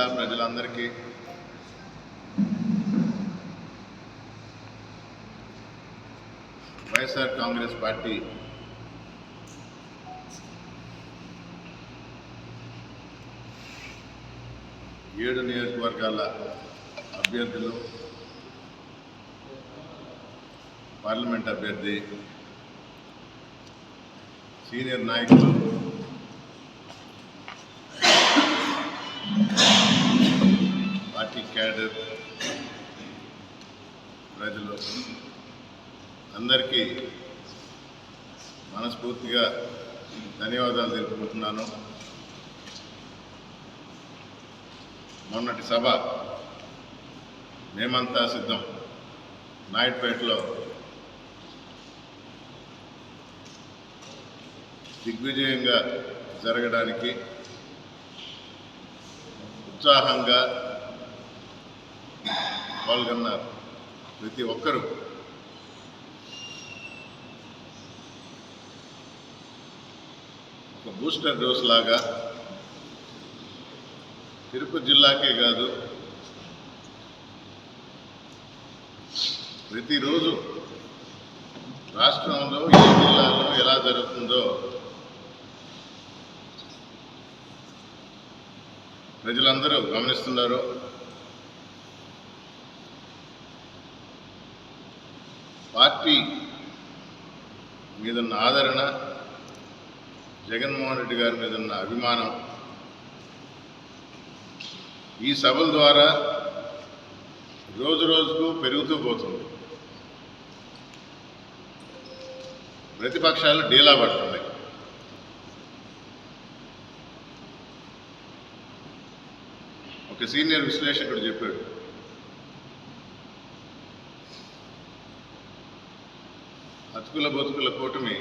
జిల్లా ప్రజలందరికీ వైఎస్ఆర్ కాంగ్రెస్ పార్టీ ఏడు నియోజకవర్గాల అభ్యర్థులు పార్లమెంట్ అభ్యర్థి సీనియర్ నాయకులు పార్టీ క్యాడర్ ప్రజలు అందరికీ మనస్ఫూర్తిగా ధన్యవాదాలు తెలుపుకుంటున్నాను. మొన్నటి సభ మేమంతా సిద్ధం. నాయుడుపేటలో దిగ్విజయంగా జరగడానికి ఉత్సాహంగా పాల్గొన్నారు ప్రతి ఒక్కరూ. ఒక బూస్టర్ డోస్ లాగా తిరుపతి జిల్లాకే కాదు ప్రతిరోజు రాష్ట్రంలో ఏ జిల్లాలో ఎలా జరుగుతుందో ప్రజలందరూ గమనిస్తున్నారు. పార్టీ మీదున్న ఆదరణ జగన్మోహన్ రెడ్డి గారి మీద ఉన్న అభిమానం ఈ సభల ద్వారా రోజు రోజుకు పెరుగుతూ పోతుంది. ప్రతిపక్షాలు డీలా పడుతున్నాయి. ఒక సీనియర్ విశ్లేషకుడు చెప్పాడు అతుకుల బతుకుల కూటమి.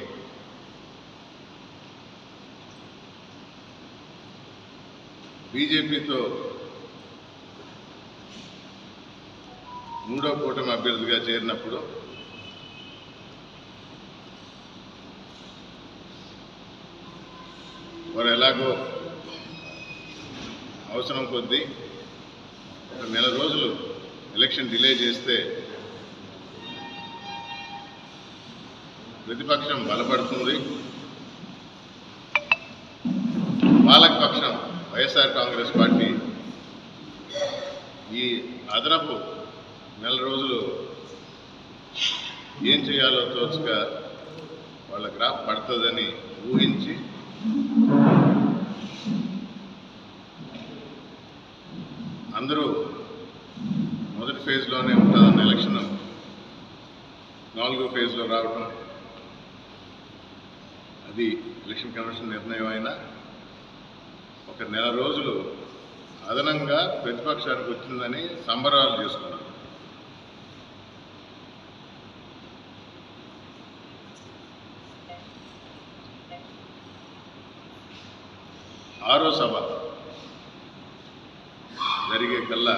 బీజేపీతో మూడో కూటమి అభ్యర్థిగా చేరినప్పుడు వారు ఎలాగో అవసరం కొద్దీ ఒక నెల రోజులు ఎలక్షన్ డిలే చేస్తే ప్రతిపక్షం బలపడుతుంది. పాలకపక్షం వైఎస్ఆర్ కాంగ్రెస్ పార్టీ ఈ అదనపు నెల రోజులు ఏం చేయాలో తోచక వాళ్ళ గ్రాఫ్ పడుతుందని ఊహించి అందరూ మొదటి ఫేజ్లోనే ఉంటుందన్న ఎలక్షన్. నాలుగో ఫేజ్లో రావటం ఇది ఎలక్షన్ కమిషన్ నిర్ణయం అయినా ఒక నెల రోజులు అదనంగా ప్రతిపక్షానికి వచ్చిందని సంబరాలు చేసుకున్నారు. ఆరో సభ జరిగే కల్లా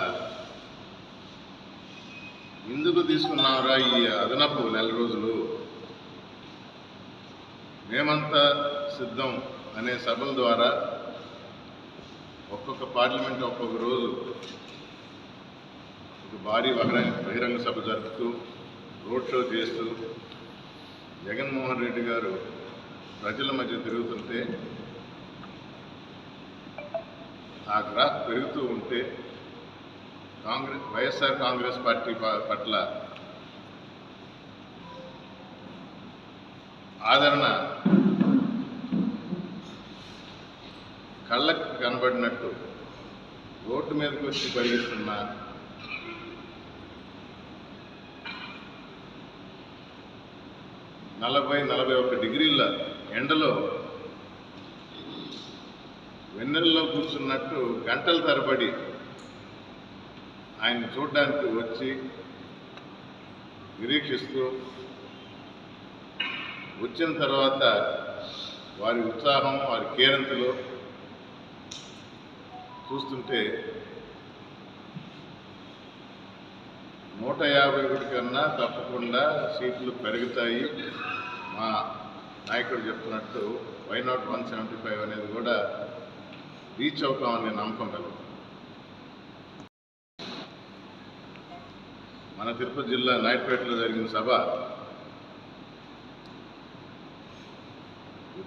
ఎందుకు తీసుకున్నారా ఈ అదనపు నెల రోజులు? మేమంతా సిద్ధం అనే సభల ద్వారా ఒక్కొక్క పార్లమెంట్ ఒక్కొక్క రోజు ఒక భారీ బహిరంగ బహిరంగ సభ జరుపుతూ రోడ్ షో చేస్తూ జగన్మోహన్ రెడ్డి గారు ప్రజల మధ్య తిరుగుతుంటే ఆ గ్రాఫ్ పెరుగుతూ ఉంటే కాంగ్రెస్ వైఎస్ఆర్ కాంగ్రెస్ పార్టీ ప- పట్ల ఆదరణ కళ్ళకు కనబడినట్టు రోడ్డు మీదకి వచ్చి పరిగిస్తున్న నలభై నలభై ఒక డిగ్రీల ఎండలో వెన్నెల్లో కూర్చున్నట్టు గంటల తరబడి ఆయన చూడడానికి వచ్చి నిరీక్షిస్తూ వచ్చిన తర్వాత వారి ఉత్సాహం వారి కేరింతలు చూస్తుంటే నూట యాభై ఒకటి కన్నా తప్పకుండా సీట్లు పెరుగుతాయి. మా నాయకుడు చెప్తున్నట్టు why not one seventy five అనేది కూడా రీచ్ అవుతామని నమ్మకం కలుగుతుంది. మన తిరుపతి జిల్లా నాయుడుపేటలో జరిగిన సభ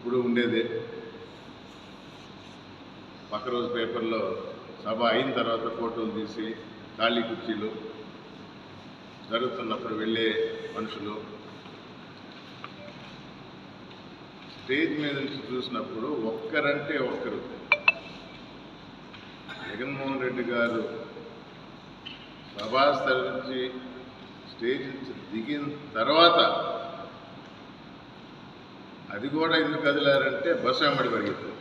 ఇప్పుడు ఉండేదే. పక్క రోజు పేపర్లో సభ అయిన తర్వాత ఫోటోలు తీసి ఖాళీ కుర్చీలు జరుగుతున్నప్పుడు వెళ్ళే మనుషులు. స్టేజ్ మీద నుంచి చూసినప్పుడు ఒక్కరంటే ఒక్కరు. జగన్మోహన్ రెడ్డి గారు సభాస్థల నుంచి స్టేజ్ నుంచి దిగిన తర్వాత అది కూడా ఎందుకు కదిలారంటే బస్సు వెంబడి పరిగెత్తారు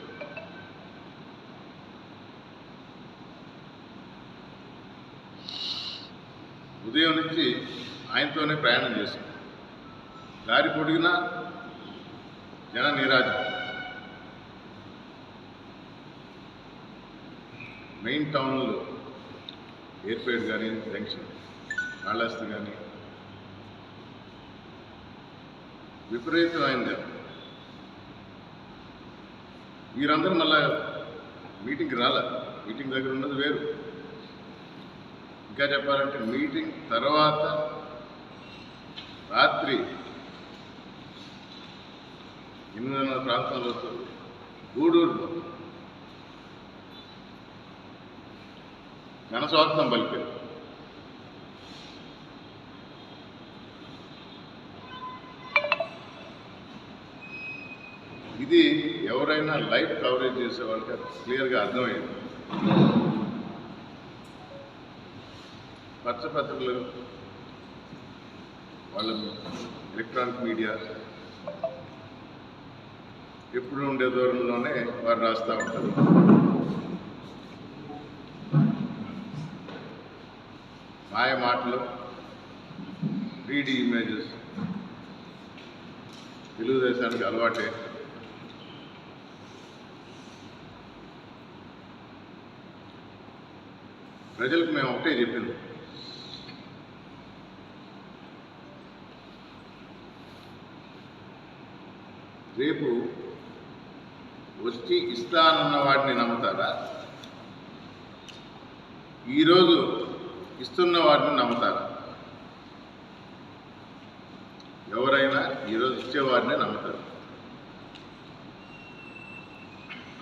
ఉదయం నుంచి ఆయనతోనే ప్రయాణం చేశాం. దారి పొడిగినా? జన నీరాజ. మెయిన్ టౌన్లో ఎయిర్పేట్ కానీ జంక్షన్ కాళహస్తి కానీ విపరీతమైంది మీరందరూ మళ్ళా మీటింగ్కి రాలే? మీటింగ్ దగ్గర ఉన్నది వేరు. ఇంకా చెప్పాలంటే మీటింగ్ తర్వాత రాత్రి ఎనిమిదిన్నర ప్రాంతంలో గూడూరులో ఘనస్వార్థం పలికారు ఇది ఎవరైనా లైవ్ కవరేజ్ చేసే వాళ్ళకి క్లియర్గా అర్థమైంది. పత్రికలు వాళ్ళ ఎలక్ట్రానిక్ మీడియా ఎప్పుడు ఉండే దూరంలోనే వారు రాస్తూ ఉంటారు. మాయ మాటలు త్రీడీ ఇమేజెస్ తెలుగుదేశానికి అలవాటే. ప్రజలకు మేము ఒకటే చెప్పాను రేపు వచ్చి ఇస్తానన్న వాడిని నమ్ముతారా? ఈరోజు ఇస్తున్న వాడిని నమ్ముతారా? ఎవరైనా ఈరోజు ఇచ్చేవాడిని నమ్ముతారు.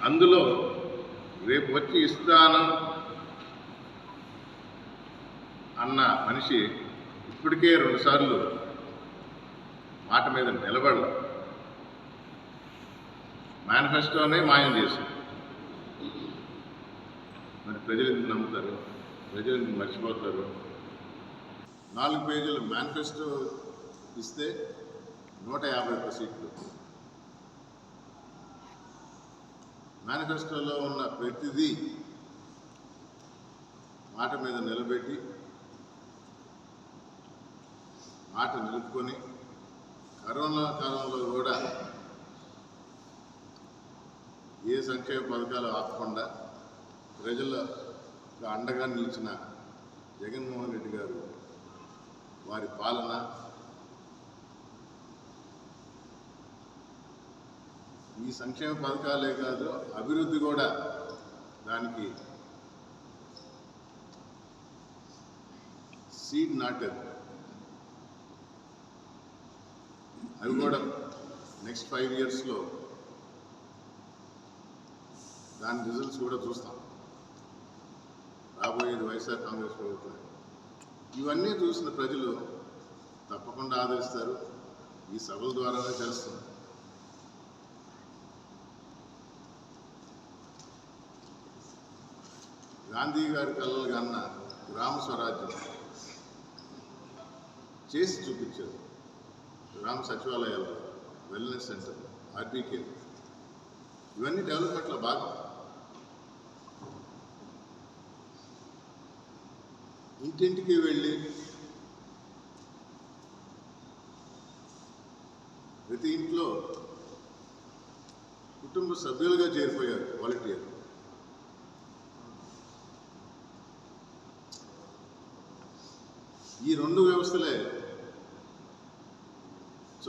అందులో రేపు వచ్చి ఇస్తాను అన్న మనిషి ఇప్పటికే రెండుసార్లు మాట మీద నిలబడలేదు మేనిఫెస్టోనే మాయం చేశారు మరి ప్రజలు ఎందుకు నమ్ముతారు? ప్రజలు ఎందుకు మర్చిపోతారు? నాలుగు పేజీల మేనిఫెస్టో ఇస్తే నూట యాభై ఒక్క సీట్లు. మేనిఫెస్టోలో ఉన్న ప్రతిదీ మాట మీద నిలబెట్టి మాట నిలుపుకొని కరోనా కాలంలో కూడా ఏ సంక్షేమ పథకాలు ఆపకుండా ప్రజలకు అండగా నిలిచిన జగన్మోహన్ రెడ్డి గారు వారి పాలన ఈ సంక్షేమ పథకాలే కాదు అభివృద్ధి కూడా దానికి సీడ్ నాటారు. అవి కూడా నెక్స్ట్ ఫైవ్ ఇయర్స్లో దాని రిజల్ట్స్ కూడా చూస్తాం. రాబోయేది వైఎస్ఆర్ కాంగ్రెస్ ప్రభుత్వం ఇవన్నీ చూసిన ప్రజలు తప్పకుండా ఆదరిస్తారు. ఈ సభల ద్వారానే తెలుస్తుంది గాంధీ గారి కళలు కన్న గ్రామ స్వరాజ్యం చేసి చూపించారు. గ్రామ సచివాలయాలు వెల్నెస్ సెంటర్ ఆర్బీకే ఇవన్నీ డెవలప్మెంట్ల భాగం. ఇంటింటికి వెళ్ళి ప్రతి ఇంట్లో కుటుంబ సభ్యులుగా చేరిపోయారు వాలంటీర్ ఈ రెండు వ్యవస్థలే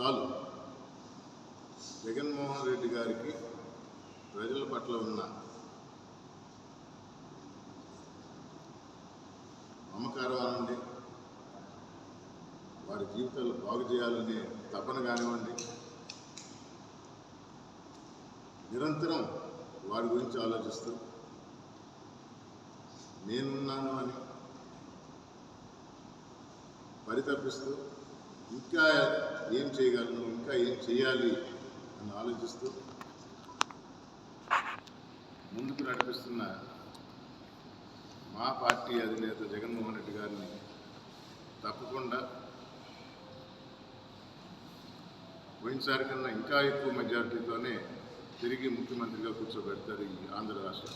చాలు. జగన్మోహన్ రెడ్డి గారికి ప్రజల పట్ల ఉన్న మమకారం అనండి. వారి జీవితాలు బాగు చేయాలనే తపన కానివ్వండి. నిరంతరం వారి గురించి ఆలోచిస్తూ నేనున్నాను అని పరితపిస్తూ ఇంకా ఏం చేయగలను ఇంకా ఏం చేయాలి అని ఆలోచిస్తూ ముందుకు నడిపిస్తున్న మా పార్టీ అధినేత జగన్మోహన్ రెడ్డి గారిని తప్పకుండా పోయినసారి కన్నా ఇంకా ఎక్కువ మెజార్టీతోనే తిరిగి ముఖ్యమంత్రిగా కూర్చోబెడతారు ఈ ఆంధ్ర రాష్ట్ర